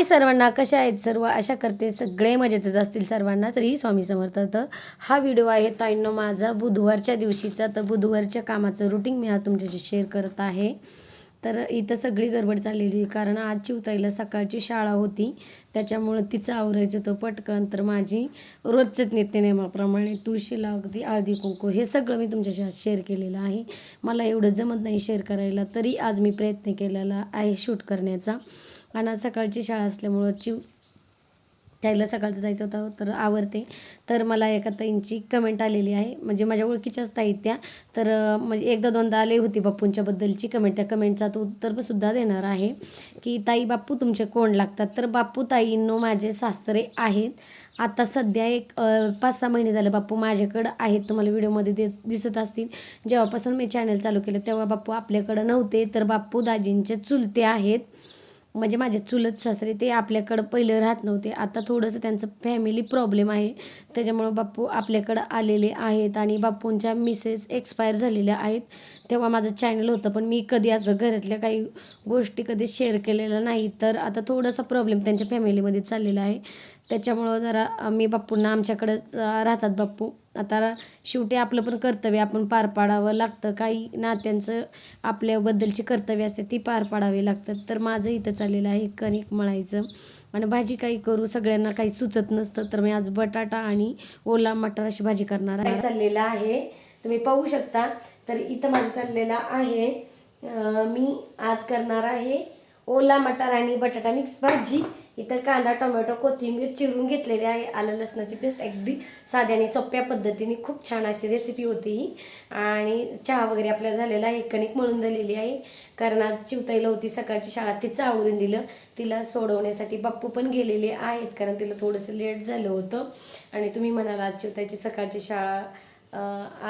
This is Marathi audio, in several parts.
हाय सर्वांना कशा आहेत सर्व? आशा करते सगळे मजेतच असतील सर्वांना. तरी स्वामी समर्थ तर हा व्हिडिओ आहे ताईंनो माझा. बुधवारच्या दिवशीचा तर बुधवारच्या कामाचं रुटीन मी आज तुमच्याशी शेअर करत आहे. तर इथं सगळी गडबड चाललेली कारण आज चिवताईला सकाळची शाळा होती. त्याच्यामुळं तिचं आवरायचं होतं पटकन. तर माझी रोजच्याच नित्यनेमाप्रमाणे तुळशीला अगदी हळदी कुंकू हे सगळं मी तुमच्याशी आज शेअर केलेलं आहे. मला एवढं जमत नाही शेअर करायला तरी आज मी प्रयत्न केलेला आहे शूट करण्याचा. आणि आज सकाळची शाळा असल्यामुळं चिव त्याला सकाळचं जायचं होतं तर आवडते तर मला एका ताईंची कमेंट आलेली आहे. म्हणजे माझ्या ओळखीच्याच ताई त्या. तर म्हणजे एकदा दोनदा आले होती बाप्पूंच्याबद्दलची कमेंट त्या कमेंटचा तो उत्तर सुद्धा देणार आहे की ताई बाप्पू तुमचे कोण लागतात? तर बाप्पू ताईंनो माझे सासरे आहेत. आता सध्या एक पाच सहा महिने झाले बाप्पू माझ्याकडं आहेत. तुम्हाला व्हिडिओमध्ये दे दिसत असतील. जेव्हापासून मी चॅनल चालू केलं तेव्हा बाप्पू आपल्याकडं नव्हते. तर बाप्पू दाजींचे चुलते आहेत. म्हणजे माझे चुलत सासरे ते आपल्याकडं पहिलं राहत नव्हते. आता थोडंसं त्यांचं फॅमिली प्रॉब्लेम आहे. त्याच्यामुळं बाप्पू आपल्याकडं आलेले आहेत आणि बाप्पूंच्या मिसेस एक्सपायर झालेल्या आहेत. तेव्हा माझं चॅनल होतं पण मी कधी असं घरातल्या काही गोष्टी कधी शेअर केलेल्या नाही. तर आता थोडासा प्रॉब्लेम त्यांच्या फॅमिलीमध्ये चाललेला आहे. त्याच्यामुळं जरा मी बाप्पूंना आमच्याकडंच राहतात बाप्पू. आता शेवटी आपलं पण कर्तव्य आपण पार पाडावं लागतं. काही नात्यांचं आपल्याबद्दलची कर्तव्य असते ती पार पाडावी लागतात. तर माझं इथं चाललेलं आहे कणिक मळायचं. आणि भाजी काही करू सगळ्यांना काही सुचत नसतं तर मी आज बटाटा आणि ओला मटार अशी भाजी करणार आहे. चाललेलं आहे. तुम्ही पाहू शकता. तर इथं माझं चाललेलं आहे. मी आज करणार आहे ओला मटार आणि बटाटा मिक्स भाजी इथं कांदा टोमॅटो कोथिंबीर चिरून घेतलेली आहे. आलं लसणाची पेस्ट अगदी साध्या आणि सोप्या पद्धतीने खूप छान अशी रेसिपी होती ही. आणि चहा वगैरे आपल्या झालेला आहे कणिक मळून झालेली आहे. कारण आज चिवताईला होती सकाळची शाळा तिचं आवरून दिलं. तिला सोडवण्यासाठी बाप्पू पण गेलेले आहेत कारण तिला थोडंसं लेट झालं होतं. आणि तुम्ही म्हणाला आज चिवताईची सकाळची शाळा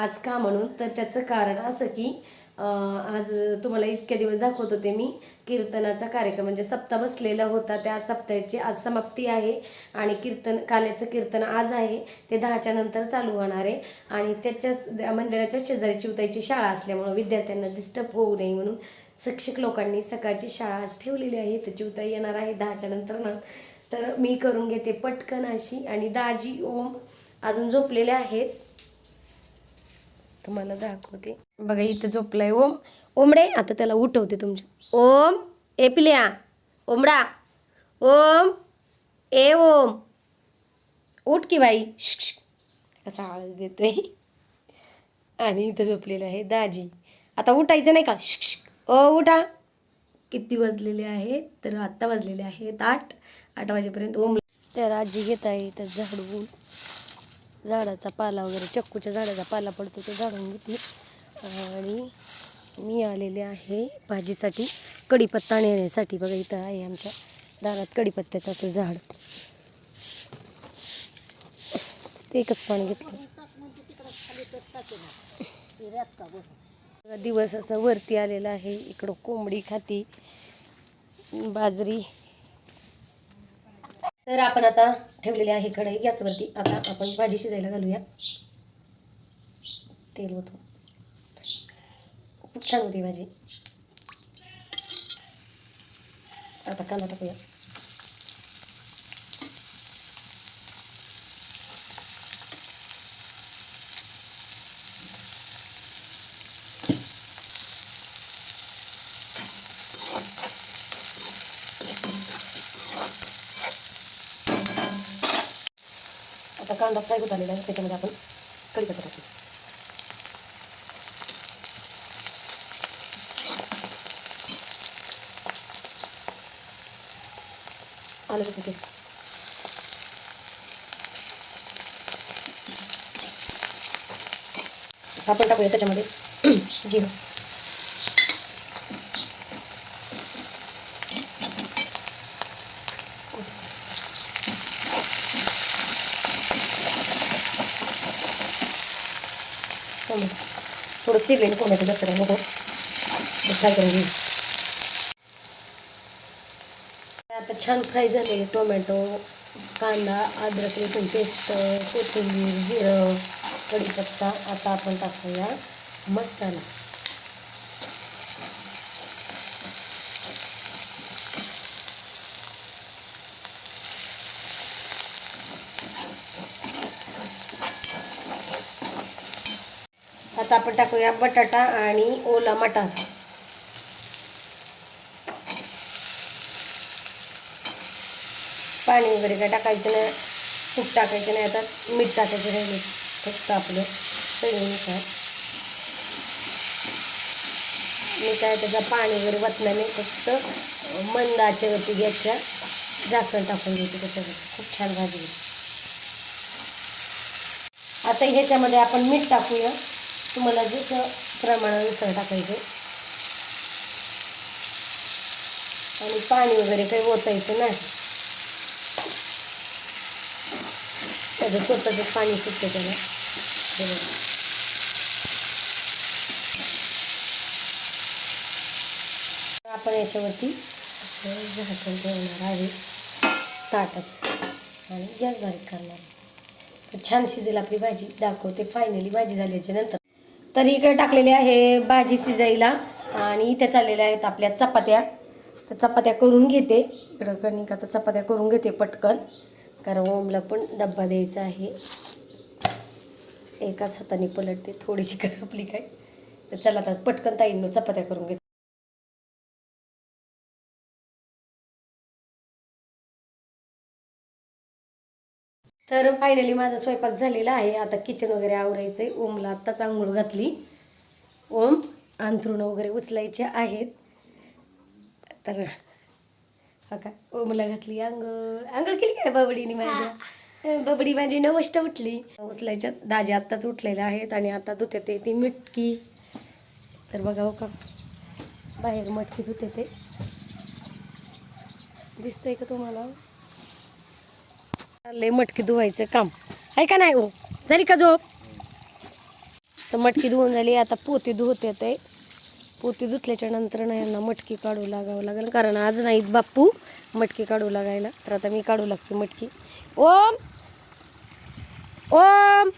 आज का म्हणून? तर त्याचं कारण असं की आज तुम्हाला इतक्या दिवस दाखवत होते मी कीर्तनाचा कार्यक्रम म्हणजे सप्ताह बसलेला होता त्या सप्ताहाची आज समाप्ती आहे आणि कीर्तन काल्याचं कीर्तन आज आहे ते दहाच्या नंतर चालू होणार आहे. आणि त्याच्याच मंदिराच्या शेजारी चिवताईची शाळा असल्यामुळं विद्यार्थ्यांना डिस्टर्ब होऊ नये म्हणून शिक्षक लोकांनी सकाळची शाळा आज ठेवलेली आहे. तर चिवताई येणार आहे दहाच्या नंतर ना. तर मी करून घेते पटकन अशी. आणि दाजी ओम अजून झोपलेले आहेत. तुम्हाला दाखवते. बघा इथं झोपलाय ओम. ओमडे आता त्याला उठवते तुमच्या. ओम ए पिल्या ओमडा. ओम ए ओम. उठ की बाई. श्श, असा आवाज देतोय. आणि इथं झोपलेलं आहे दाजी. आता उठायचं नाही का? श्श, ओ उठा. किती वाजलेले आहेत? तर आत्ता वाजलेले आहेत आठ. आठ वाजेपर्यंत ओम तर आजी घेत आहे तर झाडवून झाडाचा पाला वगैरे चक्कूच्या झाडाचा पाला पडतो तो झाडून घेते आणि मी आलेले आहे भाजीसाठी कढीपत्ता नेण्यासाठी. बघा इथं आहे आमच्या दारात कढीपत्त्याचं असं झाड. ते एकच पाणी घेतलं. दिवस असं वरती आलेला आहे. इकडं कोंबडी खाती. बाजरी. तर आपण आता ठेवलेले आहे कढई. गॅसवरती आता आपण भाजी शिजायला घालूया. तेल होतो खूप छान होती भाजी. आता कांदा टाकूया. आता कांदा फ्राय होत आलेला आहे त्याच्यामध्ये आपण कढीपत्ता टाकू आलं कसं पेस्ट आपण टाकूया त्याच्यामध्ये. जिरं. थोडं चिरलेलं टोमॅटो जास्त काय नको. फ्राय करून घेऊ आता छान फ्राय झालेले टोमॅटो कांदा अद्रक लसूण पेस्ट कोथिंबीर जिरं कढीपत्ता आता आपण टाकूया मसाला. आता आपण टाकूया बटाटा आणि ओला मटार. पाणी वगैरे काय टाकायचं नाही. तूप टाकायचं नाही. आता मीठ टाकायचं राहिले फक्त आपलं चवीनुसार मी काय त्याचं पाणी वगैरे वतनाने नाही फक्त मंदाच्या वरती गॅसच्या झाकण टाकून घ्यायचं त्याच्यावर. खूप छान भाजी आता ह्याच्यामध्ये आपण मीठ टाकूया. तुम्हाला जसं प्रमाणानुसार टाकायचं. आणि पाणी वगैरे काही ओतायचं नाही. त्याचं स्वतःचं पाणी सुटतं त्याला. आपण याच्यावरती झाकण ठेवणार आहे. ताटच. आणि गॅस बारीक करणार. तर छान शिजेल आपली भाजी दाखवते. फायनली भाजी झाल्याच्यानंतर. तर इकडे टाकलेली आहे भाजी शिजायला. आणि इथे चाललेल्या आहेत आपल्या चपात्या. तर चपात्या करून घेते. इकडं कणिक आता चपात्या करून घेते पटकन. कारण ओमला पण डब्बा द्यायचा आहे. एकाच हाताने पलटते थोडीशी करपली काय. तर चला आता पटकन ताईंनो चपात्या करून घेते. तर फायनली माझा स्वयंपाक झालेला आहे. आता किचन वगैरे आवरायचं आहे ओमला आत्ताच आंघोळ घातली. ओम अंथरुणं वगैरे उचलायचे आहेत. तर हा का? ओमला घातली आंघोळ. आंघोळ केली काय बबडीने माझ्या बबडी माझी नवष्ट उठली. उचलायच्या दाजी आत्ताच उठलेल्या आहेत आणि आता धुते ते ती मिटकी. तर बघा हो का बाहेर मटकी धुते ते दिसतंय का तुम्हाला? चाललंय मटकी धुवायचं काम. आहे का नाही हो? झाली का झोप? तर मटकी धुवून झाली आता पोती धुवत येते पोती धुतल्याच्या नंतर ना यांना मटकी काढू लागावं लागेल. कारण आज नाहीत बाप्पू मटकी काढू लागायला. तर आता मी काढू लागते मटकी. ओम! ओम!